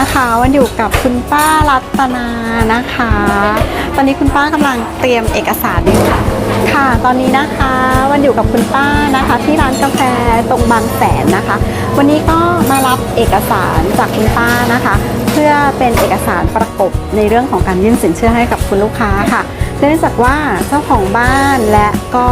นะคะวันอยู่กับคุณป้ารัตนานะคะ ตอนนี้คุณป้ากำลังเตรียมเอกสารอยู่ค่ะ ค่ะตอนนี้นะคะวันอยู่กับคุณป้านะคะ ที่ร้านกาแฟตรงบางแสนนะคะ วันนี้ก็มารับเอกสารจากคุณป้านะคะ เพื่อเป็นเอกสารประกบในเรื่องของการยื่นสินเชื่อให้กับคุณลูกค้าค่ะเนื่องจากว่าเจ้าของบ้านและก็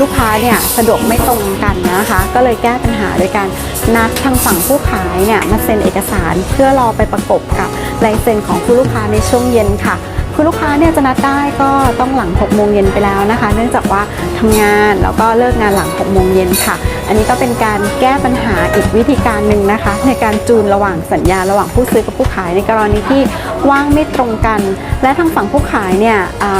ลูกค้าเนี่ยสะดวกไม่ตรงกันนะคะ ก็เลยแก้ปัญหาโดยการนัดทางฝั่งผู้ขายเนี่ยมาเซ็นเอกสารเพื่อรอไปประกบกับลายเซ็นของผู้ลูกค้าในช่วงเย็นค่ะ คุณลูกค้าเนี่ยจะนัดได้ก็ต้องหลัง6โมงเย็นไปแล้วนะคะ เนื่องจากว่าทำงานแล้วก็เลิกงานหลัง6โมงเย็นค่ะ อันนี้ก็เป็นการแก้ปัญหาอีกวิธีการหนึ่งนะคะ ในการจูนระหว่างสัญญาระหว่างผู้ซื้อกับผู้ขายในกรณีที่ว่างไม่ตรงกัน และทางฝั่งผู้ขายเนี่ย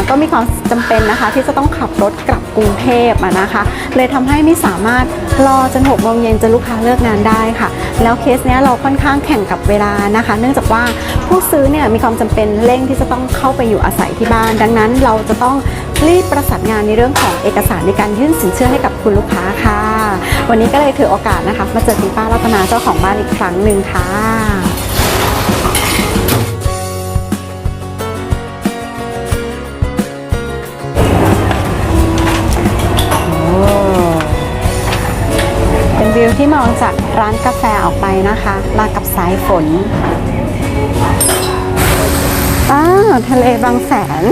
ก็มีความจำเป็นนะคะ ที่จะต้องขับรถกลับ กรุงเทพอะนะคะ เลยทำให้ไม่สามารถรอจน6โมงเย็นจนลูกค้าเลิกงานได้ค่ะ แล้วเคสเนี้ยเราค่อนข้างแข่งกับเวลานะคะ เนื่องจากว่าผู้ซื้อเนี่ยมีความจำเป็นเร่งที่จะต้องเข้าไปอยู่อาศัยที่บ้าน ดังนั้นเราจะต้องรีบประสานงานในเรื่องของเอกสารในการยื่นสินเชื่อให้กับคุณลูกค้าค่ะ วันนี้ก็เลยถือโอกาสนะคะ มาเจอคุณป้ารัตนาเจ้าของบ้านอีกครั้งหนึ่งค่ะ ที่มองจากร้านกาแฟออกไปนะคะมากับสายฝนอ้าวทะเลบางแสน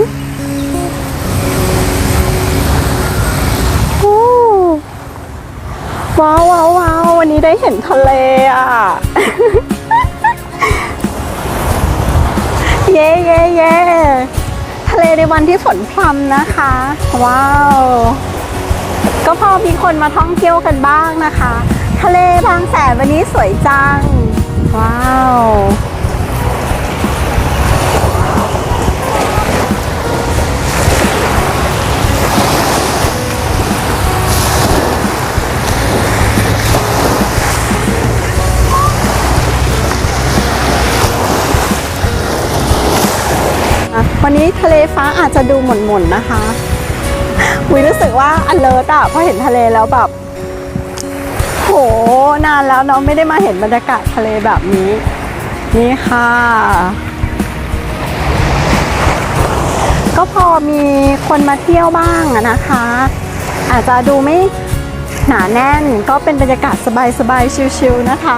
โอ้ว้าวว้าวว้าววันนี้ได้เห็นทะเลอะ เย้เย้เย้ทะเลในวันที่ฝนพรำนะคะ ว้าว ก็พอมีคนมาท่องเที่ยวกันบ้างนะคะ ทะเลบางแสนวันนี้สวยจัง ว้าว วันนี้ทะเลฟ้าอาจจะดูหม่นๆนนะคะวิรู้สึกว่าอันเลิศอะพอเห็นทะเลแล้วแบบ ห นานแล้วเนาะไม่ได้มาเห็นบรรยากาศทะเลแบบนี้ นี่ค่ะ ก็พอมีคนมาเที่ยวบ้างอะนะคะ อาจจะดูไม่หนาแน่นก็เป็นบรรยากาศสบายๆชิลๆนะคะ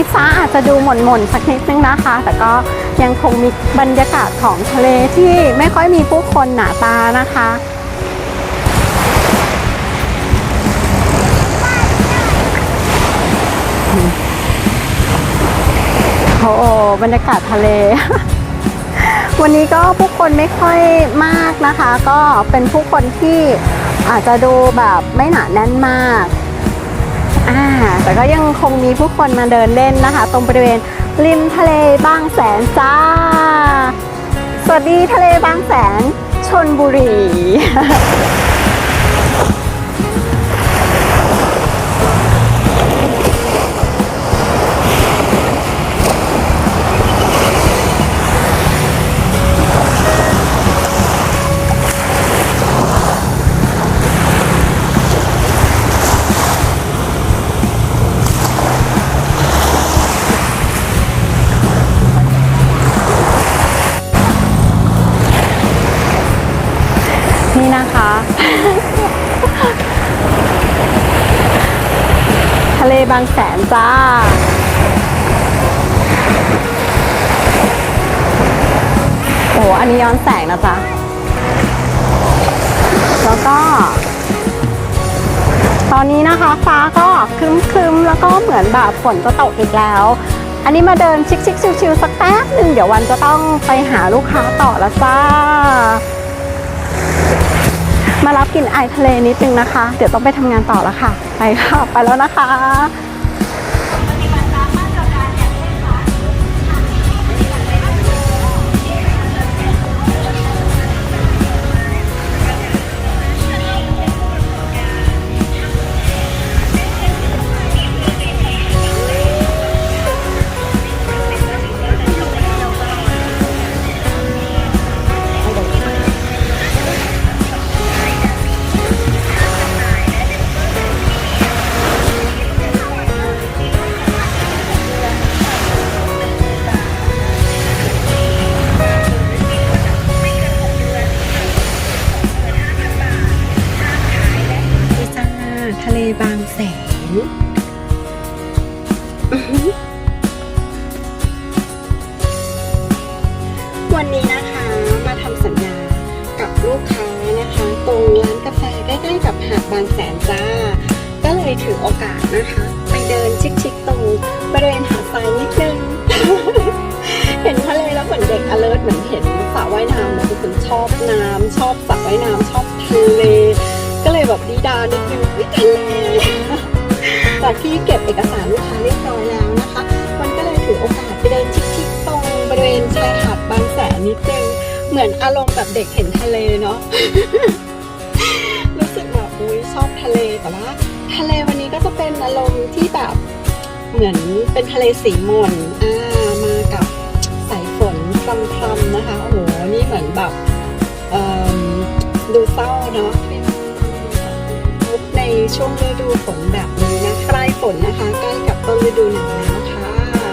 นี้ฟ้าอาจจะดูหม่นๆสักนิดนึงนะคะ แต่ก็ยังคงมีบรรยากาศของทะเลที่ไม่ค่อยมีผู้คนหนาตานะคะโอ้บรรยากาศทะเล วันนี้ก็ผู้คนไม่ค่อยมากนะคะ ก็เป็นผู้คนที่อาจจะดูแบบไม่หนาแน่นมาก แต่ก็ยังคงมีผู้คนมาเดินเล่นนะคะ ตรงบริเวณริมทะเลบางแสนจ้า สวัสดีทะเลบางแสนชนบุรี ทะเลบางแสนจ้า โอ้อันนี้ย้อนแสงนะจ๊ะ แล้วก็ ตอนนี้นะคะฟ้าก็ครึ้มๆ แล้วก็เหมือนแบบฝนจะตกอีกแล้วอันนี้มาเดินชิคๆชิวๆสักแป๊บหนึ่งเดี๋ยววันจะต้องไปหาลูกค้าต่อล้วจ้า มารับกลิ่นไอทะเลนิดนึงนะคะ เดี๋ยวต้องไปทำงานต่อแล้วค่ะ ไปค่ะ ไปแล้วนะคะ บางแสนจ้า ก็เลยถือโอกาสนะคะ ไปเดินชิคๆตรงบริเวณหาดทรายนิดนึง เห็นทะเลแล้วเหมือนเด็ก alert เหมือนเห็นสระว่ายน้ำเลยเป็นคนชอบน้ำชอบสระว่ายน้ำชอบทะเล ก็เลยแบบดีดานิดนึงวิทะเลจากที่เก็บเอกสารลูกค้าเรียบร้อยแล้วนะคะ มันก็เลยถือโอกาสไปเดินชิคๆตรงบริเวณชายหาดบางแสนนิดนึง เหมือนอารมณ์แบบเด็กเห็นทะเลเนาะ ชอบทะเลแต่ว่าทะเลวันนี้ก็จะเป็นอารมณ์ที่แบบเหมือนเป็นทะเลสีมนอ่ามากับสายฝนพรำๆนะคะโอ้โหนี่เหมือนแบบดูเศร้าเนาะในช่วงฤดูฝนแบบนี้นะใกล้ฝนนะคะ ใกล้กับต้นฤดูหนาวแล้ว